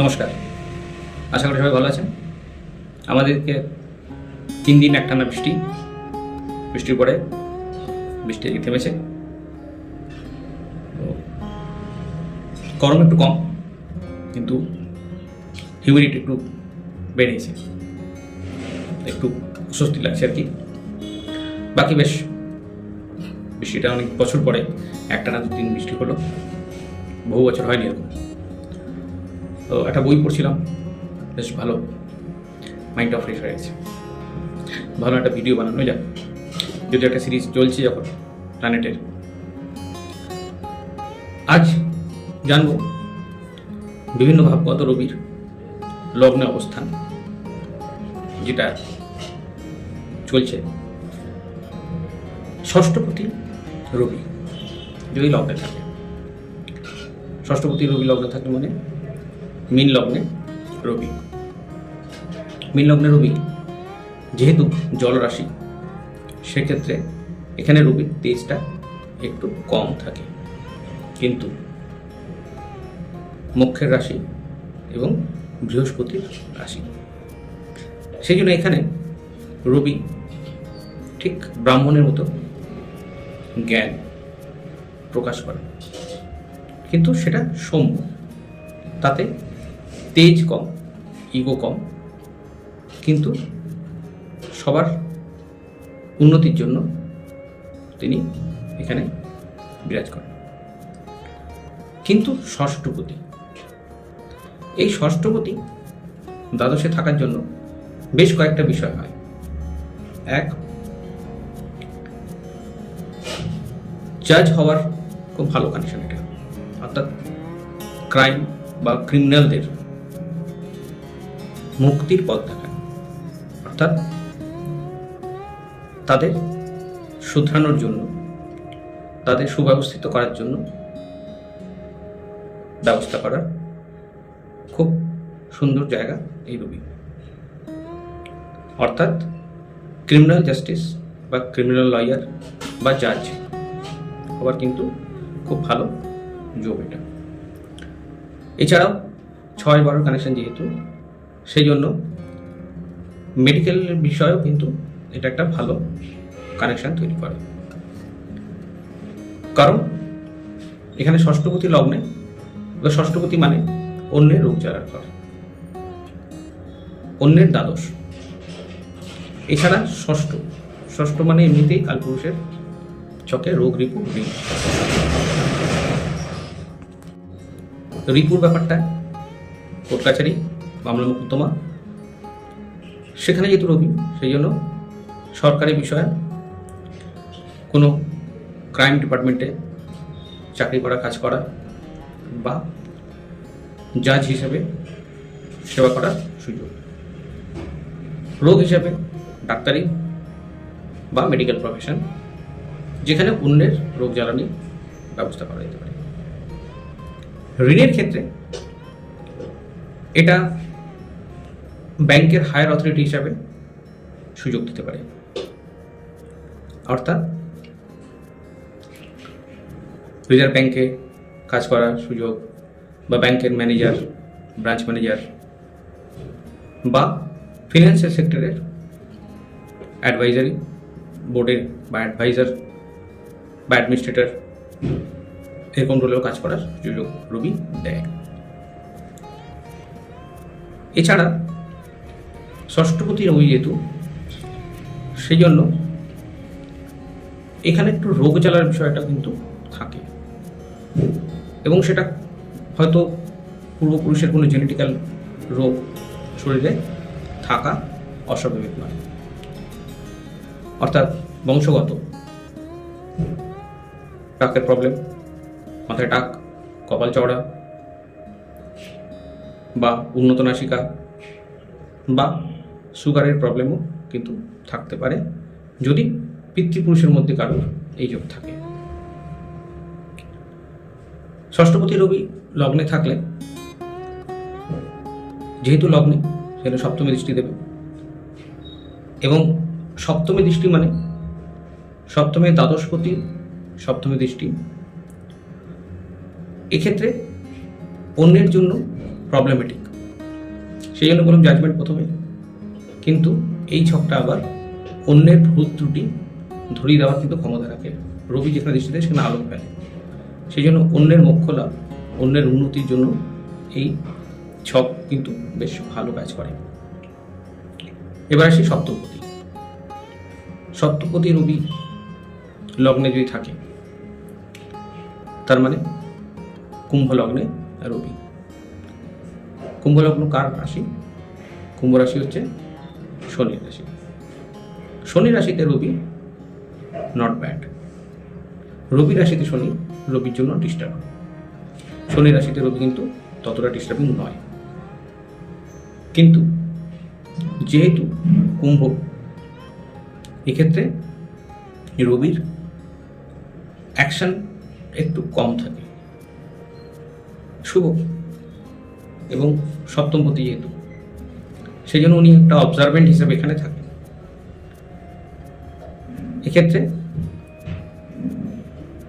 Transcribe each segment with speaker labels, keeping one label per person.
Speaker 1: নমস্কার। আশা করি সবাই ভালো আছেন। আমাদেরকে তিন দিন একটানা বৃষ্টি, বৃষ্টির পরে বৃষ্টি থেমেছে। গরম একটু কম, কিন্তু হিউমিডিটি একটু বেড়েছে। একটু স্বস্তি লাগছে আর কি। বাকি বেশ, বৃষ্টিটা অনেক বছর পরে একটা না দু দিন বৃষ্টি হলো। বহু বছর হয়নি এরকম। তো একটা বই পড়ছিলাম। বেশ ভালো। মাইন্ডটা ফ্রেশ হয়ে গেছে ভালো একটা ভিডিও বানানো যাক যদি একটা সিরিজ চলছে যখন প্ল্যানেটের আজ জানব বিভিন্ন ভাবগত রবির লগ্নে অবস্থান, যেটা চলছে। ষষ্ঠপতি রবি। যদি লগ্নে থাকে। ষষ্ঠপতি রবি লগ্নে থাকে মানে? মীন লগ্নে রবি। মীন লগ্নে রবি, যেহেতু জলরাশি, সেক্ষেত্রে এখানে রবির তেজটা একটু কম থাকে। কিন্তু মুখ্যের রাশি এবং বৃহস্পতির রাশি। সেই জন্য এখানে রবি ঠিক ব্রাহ্মণের মতো জ্ঞান প্রকাশ করে। কিন্তু সেটা সৌম্য, তাতে তেজ কম ইগো কম, কিন্তু সবার উন্নতির জন্য তিনি এখানে বিরাজ করেন। কিন্তু ষষ্ঠপতি এই ষষ্ঠপতি দ্বাদশে থাকার জন্য বেশ কয়েকটা বিষয় হয়। এক জাজ হওয়ার খুব ভালো কানেকশন এটা। অর্থাৎ ক্রাইম বা ক্রিমিনালদের মুক্তির পথ দেখায় অর্থাৎ তাদের শুধরানোর জন্য, তাদের সুব্যবস্থিত করার জন্য ব্যবস্থা করার খুব সুন্দর জায়গা এই রবি। অর্থাৎ ক্রিমিনাল জাস্টিস বা ক্রিমিনাল লয়ার বা জাজ হওয়ার কিন্তু খুব ভালো যোগ এটা। এছাড়াও ছয় বারো কানেকশন যেহেতু সেই জন্য মেডিকেল বিষয়েও কিন্তু এটা একটা ভালো কানেকশান তৈরি করে। কারণ এখানে ষষ্ঠপতি লগ্নে বা ষষ্ঠপতি মানে অন্যের রোগ জ্বালার ঘর অন্যের দ্বাদশ। এছাড়া ষষ্ঠ ষষ্ঠ মানে এমনিতেই কালপুরুষের চকে রোগ রিপু রিপুর ব্যাপারটা কোর্ট কাছারি মামলা মোকদ্দমা। সেখানে যেহেতু রবি, সেই জন্য সরকারি বিষয়ে কোনো ক্রাইম ডিপার্টমেন্টে চাকরি করা, কাজ করা বা জাজ হিসেবে সেবা করার সুযোগ। রোগ হিসেবে ডাক্তারি বা মেডিকেল প্রফেশন যেখানে অন্যের রোগ জ্বালানি ব্যবস্থা করা যেতে পারে। ঋণের ক্ষেত্রে এটা ব্যাংকের হায়ার অথরিটি হিসাবে সুযোগ দিতে পারে। অর্থাৎ রিজার্ভ ব্যাংকে কাজ করার সুযোগ বা ব্যাংকের ম্যানেজার ব্রাঞ্চ ম্যানেজার বা ফিনান্সিয়াল সেক্টরের অ্যাডভাইজারি বোর্ডের বা অ্যাডভাইজার বা অ্যাডমিনিস্ট্রেটর এরকম রোলেও কাজ করার সুযোগ রবি দেয়। এছাড়া ষষ্ঠপতি রবি যেহেতু সেই জন্য এখানে একটু রোগ জ্বালার বিষয়টা কিন্তু থাকে। এবং সেটা হয়তো পূর্বপুরুষের কোনো জেনেটিক্যাল রোগ শরীরে থাকা অস্বাভাবিক নয়। অর্থাৎ বংশগত টাকের প্রবলেম মাথায় টাক, কপাল চওড়া, বা উন্নত নাসিকা, বা সুগারের প্রবলেমও কিন্তু থাকতে পারে, যদি পিতৃপুরুষের মধ্যে কারোর এই যোগ থাকে। ষষ্ঠপতি রবি লগ্নে থাকলে, যেহেতু লগ্নে সেটা সপ্তমী দৃষ্টি দেবে। এবং সপ্তমী দৃষ্টি মানে সপ্তমী দ্বাদশপতি, সপ্তমী দৃষ্টি। এক্ষেত্রে অন্যের জন্য প্রবলেমেটিক সেই জন্য বললাম জাজমেন্ট প্রথমে। এই ছকটা আবার অন্যের ভুল ত্রুটি ধরিয়ে দেওয়ার কিন্তু ক্ষমতা রাখে। রবি যেখানে দৃষ্টি দেয় সেখানে আলোক ফেলে। সেই জন্য অন্যের মোক্ষ লাভ অন্যের উন্নতির জন্য এই ছক কিন্তু বেশ ভালো কাজ করে। এবার আসি সপ্তপতি সপ্তপতি রবি লগ্নে যদি থাকে, তার মানে কুম্ভ লগ্নে রবি। কুম্ভ লগ্ন কার রাশি? কুম্ভ রাশি হচ্ছে শনির রাশি। শনি রাশিতে রবি নট ব্যাড রবি রাশিতে শনি, রবির জন্য ডিস্টার্ব শনি রাশিতে রবি কিন্তু ততটা ডিস্টার্বিং নয়। কিন্তু যেহেতু কুম্ভ, এক্ষেত্রে রবির অ্যাকশন একটু কম থাকে। শুভ। এবং সপ্তমপতি যেহেতু সেই জন্য উনি একটা অবজারভেন্ট হিসেবে এখানে থাকেন। এক্ষেত্রে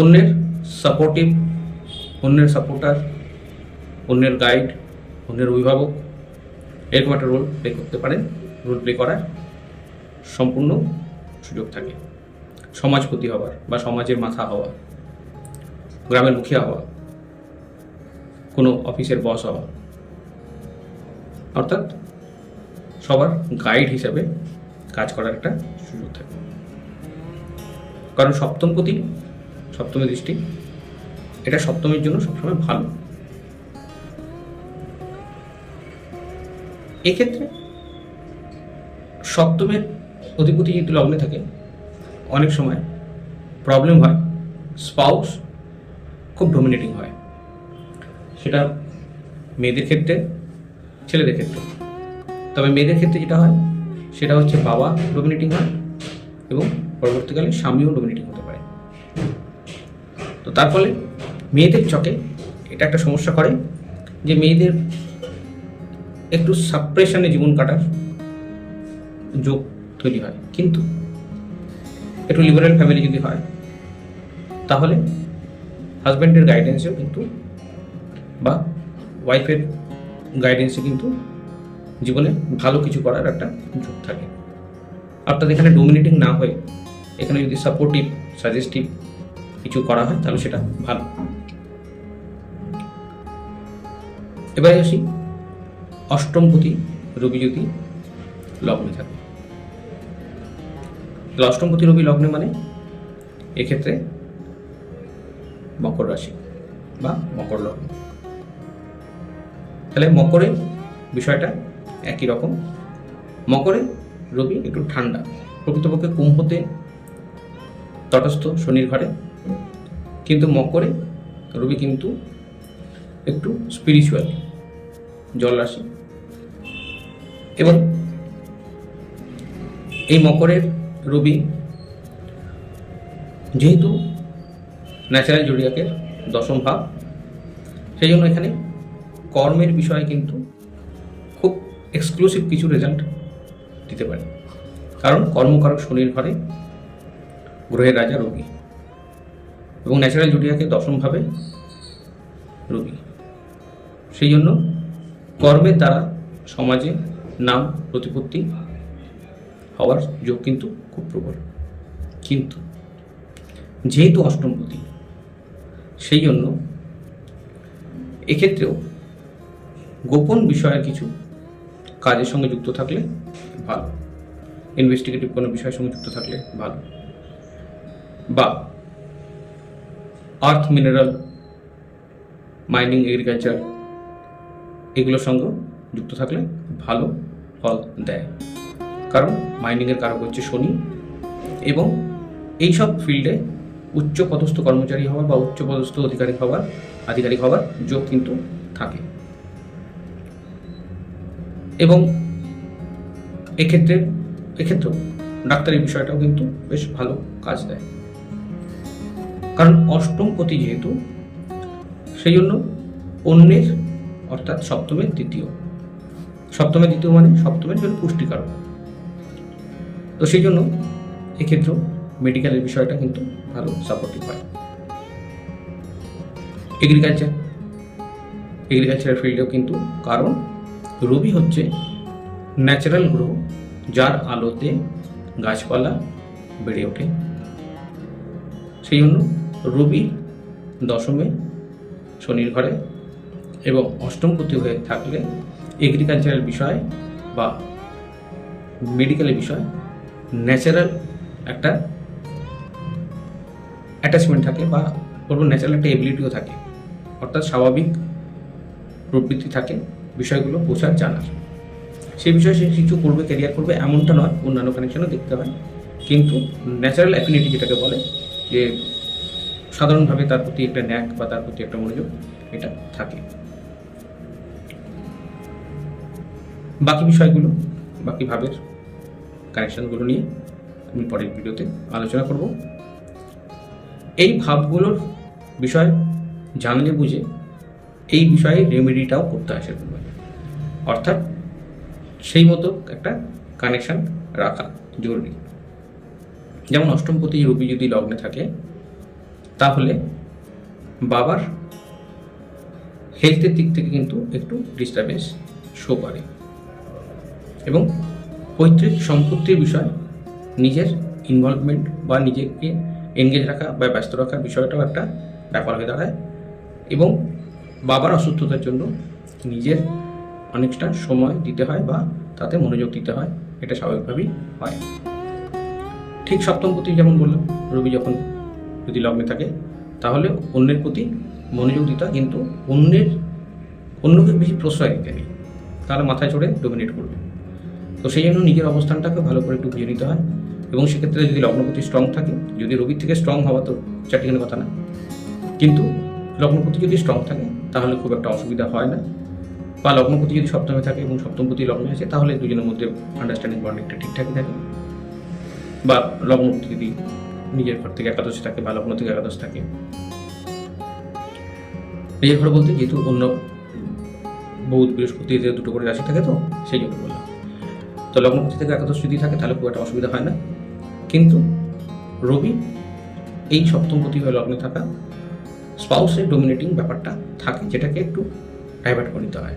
Speaker 1: অন্যের সাপোর্টিভ অন্যের সাপোর্টার অন্যের গাইড অন্যের অভিভাবক এরকম একটা রোল প্লে করতে পারেন। রোল প্লে করার সম্পূর্ণ সুযোগ থাকে। সমাজপতি হওয়ার বা সমাজের মাথা হওয়া, গ্রামের মুখিয়া হওয়া, কোনো অফিসের বস হওয়া, অর্থাৎ সবার গাইড হিসাবে কাজ করার একটা সুযোগ থাকে। কারণ সপ্তম প্রতি সপ্তমী দৃষ্টি, এটা সপ্তমীর জন্য সবসময় ভালো। এক্ষেত্রে সপ্তমের অধিপতি যদি লগ্নে থাকে, অনেক সময় প্রবলেম হয় স্পাউস খুব ডোমিনেটিং হয়। সেটা মেয়েদের ক্ষেত্রে, ছেলেদের ক্ষেত্রে। তবে মেয়েদের ক্ষেত্রে যেটা হয়, সেটা হচ্ছে বাবা ডোমিনেটিং হয় এবং পরবর্তীকালে স্বামীও ডোমিনেটিং হতে পারে। তো তার ফলে মেয়েদের চকে এটা একটা সমস্যা করে যে মেয়েদের একটু সাপ্রেশনে জীবন কাটার যোগ তৈরি হয়। কিন্তু একটু লিবারেল ফ্যামিলি যদি হয়, তাহলে হাজব্যান্ডের গাইডেন্সেও কিন্তু বা ওয়াইফের গাইডেন্সে কিন্তু জীবনে ভালো কিছু করার একটা যোগ থাকে। অর্থাৎ এখানে ডোমিনেটিং না হয়ে এখানে যদি সাপোর্টিভ সাজেস্টিভ কিছু করা হয়, তাহলে সেটা ভালো। এবারে আসি অষ্টমপতি রবি যদি লগ্নে থাকে অষ্টমপতি রবি, লগ্নে মানে এক্ষেত্রে মকর রাশি বা মকর লগ্ন। তাহলে মকরের বিষয়টা একই রকম। মকরে রবি একটু ঠান্ডা। প্রকৃতপক্ষে কুম্ভতে তটস্থ শনির ঘরে কিন্তু মকরে রবি কিন্তু একটু স্পিরিচুয়াল জল রাশি এবং এই মকরের রবি যেহেতু ন্যাচারাল জুডিয়াকের দশম ভাব, সেই জন্য এখানে কর্মের বিষয়ে কিন্তু এক্সক্লুসিভ কিছু রেজাল্ট দিতে পারে। কারণ কর্মকারক শনির ঘরে গ্রহের রাজা রবি এবং ন্যাচারাল জুডিয়াকে দশমভাবে রবি সেই জন্য কর্মের দ্বারা সমাজে নাম প্রতিপত্তি হওয়ার যোগ কিন্তু খুব প্রবল। কিন্তু যেহেতু অষ্টমপতি সেই জন্য এক্ষেত্রেও গোপন বিষয়ের কিছু কাজের সঙ্গে যুক্ত থাকলে ভালো। ইনভেস্টিগেটিভ কোনো বিষয়ের সঙ্গে যুক্ত থাকলে ভালো। বা আর্থ মিনারেল মাইনিং এগ্রিকালচার এগুলোর সঙ্গে যুক্ত থাকলে ভালো ফল দেয়। কারণ মাইনিংয়ের কারক হচ্ছে শনি এবং এইসব ফিল্ডে উচ্চ পদস্থ কর্মচারী হওয়ার বা উচ্চ পদস্থ হওয়ার, আধিকারিক হওয়ার যোগ কিন্তু থাকে। এবং এক্ষেত্রে, এক্ষেত্রেও ডাক্তারি বিষয়টাও কিন্তু বেশ ভালো কাজ দেয়। কারণ অষ্টমপতি যেহেতু, সেই জন্য অন্যের, অর্থাৎ সপ্তমের দ্বিতীয়। সপ্তমের দ্বিতীয় মানে সপ্তমের জন্য পুষ্টিকারক। তো সেই জন্য এক্ষেত্রেও মেডিকেলের বিষয়টা কিন্তু ভালো সাপোর্টিভ হয়। এগ্রিকালচার এগ্রিকালচারের ফিল্ডেও কিন্তু কারণ রবি হচ্ছে ন্যাচারাল গ্রো যার আলোতে গাছপালা বেড়ে ওঠে। সেই জন্য রবি দশমে শনির ঘরে এবং অষ্টমপতি হয়ে থাকলে এগ্রিকালচারাল বিষয় বা মেডিকেলের বিষয় ন্যাচারাল একটা অ্যাটাচমেন্ট থাকে বা বলব ন্যাচারাল একটা এবিলিটিও থাকে। অর্থাৎ স্বাভাবিক প্রবৃত্তি থাকে। বিষয়গুলো বোঝার জানার সেই বিষয়ে সে কিছু করবে ক্যারিয়ার করবে, এমনটা নয়, অন্যান্য কানেকশনও দেখতে হয় কিন্তু ন্যাচারাল অ্যাফিনিটি যেটাকে বলে, যে সাধারণভাবে তার প্রতি একটা ন্যাক বা তার প্রতি একটা মনোযোগ এটা থাকে। বাকি বিষয়গুলো, বাকি ভাবের কানেকশনগুলো নিয়ে আমি পরের ভিডিওতে আলোচনা করব। এই ভাবগুলোর বিষয় জানলে বুঝে এই বিষয়ে রেমেডিটাও করতে হয় সেরকমভাবে। অর্থাৎ সেই মতো একটা কানেকশন রাখা জরুরি। যেমন অষ্টমপতি রবি যদি লগ্নে থাকে, তাহলে বাবার হেলথের দিক থেকে কিন্তু একটু ডিস্টারবেন্স শো করে। এবং পৈতৃক সম্পত্তির বিষয়, নিজের ইনভলভমেন্ট বা নিজেকে এনগেজ রাখা বা ব্যস্ত রাখার বিষয়টাও একটা ব্যাপার হয়ে দাঁড়ায়। এবং বাবার অসুস্থতার জন্য নিজের অনেকটা সময় দিতে হয় বা তাতে মনোযোগ দিতে হয়, এটা স্বাভাবিকভাবেই হয়। ঠিক সপ্তম প্রতি যেমন বললাম, রবি যখন যদি লগ্নে থাকে, তাহলে অন্যের প্রতি মনোযোগ দিতে কিন্তু অন্যের, অন্যকে বেশি প্রশ্রয় দিতে নেই। তাহলে মাথায় চড়ে ডোমিনেট করবে। তো সেই জন্য নিজের অবস্থানটাকে ভালো করে একটু বুঝে নিতে হয় এবং সেক্ষেত্রে যদি লগ্নপতি স্ট্রং থাকে, যদি রবির থেকে স্ট্রং হওয়া তো চারটিখানে কথা না, কিন্তু লগ্নপতি যদি স্ট্রং থাকে তাহলে খুব একটা অসুবিধা হয় না। বা লগ্নপতি যদি সপ্তমে থাকে এবং সপ্তমপতি লগ্নে আছে তাহলে দুজনের মধ্যে আন্ডারস্ট্যান্ডিং বন্ডিংটা ঠিকঠাকই থাকে। বা লগ্নপতি যদি নিজের ঘর থেকে একাদশ থাকে বা লগ্ন থেকে একাদশ থাকে। নিজের ঘর বলতে যেহেতু অন্য বৌদ্ধ বৃহস্পতি দুটো করে রাশি থাকে তো, সেই জন্য বললাম। তো লগ্নপতি থেকে একাদশ যদি থাকে, তাহলে খুব একটা অসুবিধা হয় না। কিন্তু রবি এই সপ্তমপতি হয়ে লগ্নে থাকা স্পাউসের ডোমিনেটিং ব্যাপারটা থাকে, যেটাকে একটু ডাইভার্ট করে নিতে হয়।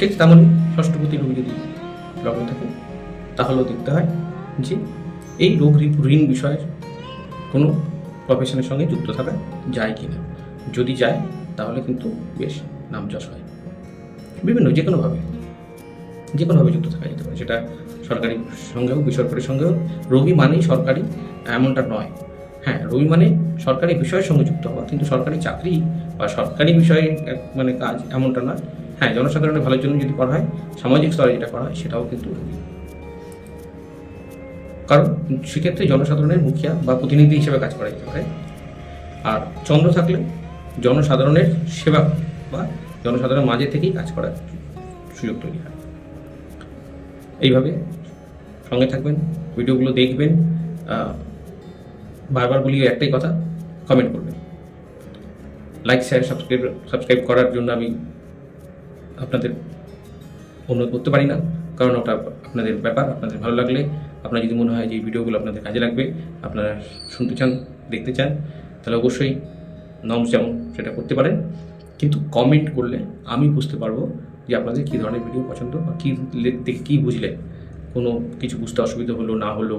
Speaker 1: ঠিক তেমনই ষষ্ঠপতি রবি যদি লগ্ন থাকে, তাহলেও দেখতে হয় যে এই রোগ ঋণ- বিষয়ের কোনো প্রফেশনের সঙ্গে যুক্ত থাকা যায় কি না যদি যায়, তাহলে কিন্তু বেশ নামযশ হয়। বিভিন্ন যে কোনোভাবে যে কোনোভাবে যুক্ত থাকা যেতে পারে। সেটা সরকারি সঙ্গে হোক, বেসরকারি সঙ্গে হোক রবি মানেই সরকারি, এমনটা নয়। হ্যাঁ রবি মানে সরকারি বিষয়ের সঙ্গে যুক্ত হওয়া, কিন্তু সরকারি চাকরি বা সরকারি বিষয়ে মানে কাজ এমনটা নয়। হ্যাঁ জনসাধারণের ভালোর জন্য যদি করা হয়, সামাজিক স্তরে যেটা করা হয়, সেটাও কিন্তু কারণ সেক্ষেত্রে জনসাধারণের মুখিয়া বা প্রতিনিধি হিসেবে কাজ করা যেতে পারে আর চন্দ্র থাকলে জনসাধারণের সেবা বা জনসাধারণের মাঝে থেকেই কাজ করার সুযোগ তৈরি হয়। এইভাবে সঙ্গে থাকবেন, ভিডিওগুলো দেখবেন বারবার বলি একটাই কথা কমেন্ট করবেন। লাইক শেয়ার সাবস্ক্রাইব সাবস্ক্রাইব করার জন্য আমি আপনাদের অনুরোধ করতে পারি না, কারণ ওটা আপনাদের ব্যাপার, আপনাদের ভালো লাগলে, আপনার যদি মনে হয় যে এই ভিডিওগুলো আপনাদের কাজে লাগবে, আপনারা শুনতে চান, দেখতে চান, তাহলে অবশ্যই নমস যেমন সেটা করতে পারেন। কিন্তু কমেন্ট করলে আমি বুঝতে পারব যে আপনাদের কী ধরনের ভিডিও পছন্দ বা কী দেখে কী বুঝলে। কোনো কিছু বুঝতে অসুবিধা হলো, না হলো,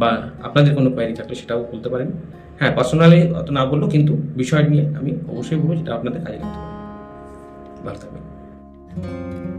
Speaker 1: বা আপনাদের কোনো কোয়ারি থাকলে সেটাও বলতে পারেন। হ্যাঁ পার্সোনালি অত না বললেও কিন্তু বিষয় নিয়ে আমি অবশ্যই বলব যেটা আপনাদের কাজে লাগতে পারে। ভালো থাকবেন।